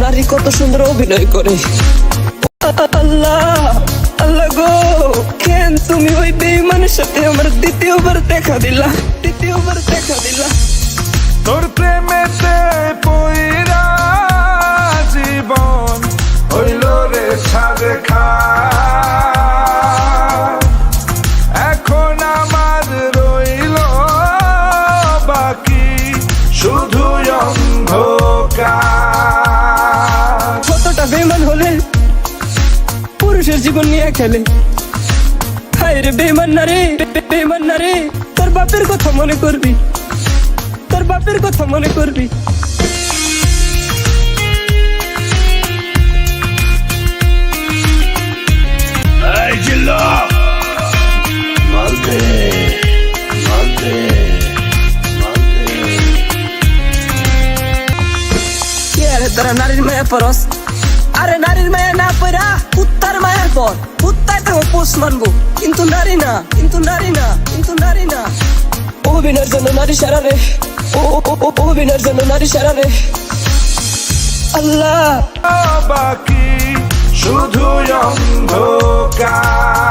নারী কত সুন্দর অভিনয় করে। আল্লাহ আল্লাহ গো, কেন তুমি ওই বেইমানের সাথে আমার দ্বিতীয়বার দেখা দিলা? দ্বিতীয়বার দেখা দিলা। তোর শুধু কতটা বেমান হলে পুরুষের জীবন নিয়ে খেলে? রে বেমান না রে বেমান না রে তোর বাপের কথা মনে করবি? তোর বাপের কথা মনে করবি? তোরা নারীর মায়া পরস আরে নারীর মায়া না পড়া কুত্তার মায়া পর কুত্তায় তো পোষ মানবো কিন্তু নারী না কিন্তু নারী না কিন্তু নারী না অভিনয়ের জন্য নারী সারা রে অভিনয়ের জন্য নারী সারা রে আল্লাহ বাকি শুধু অন্ধকার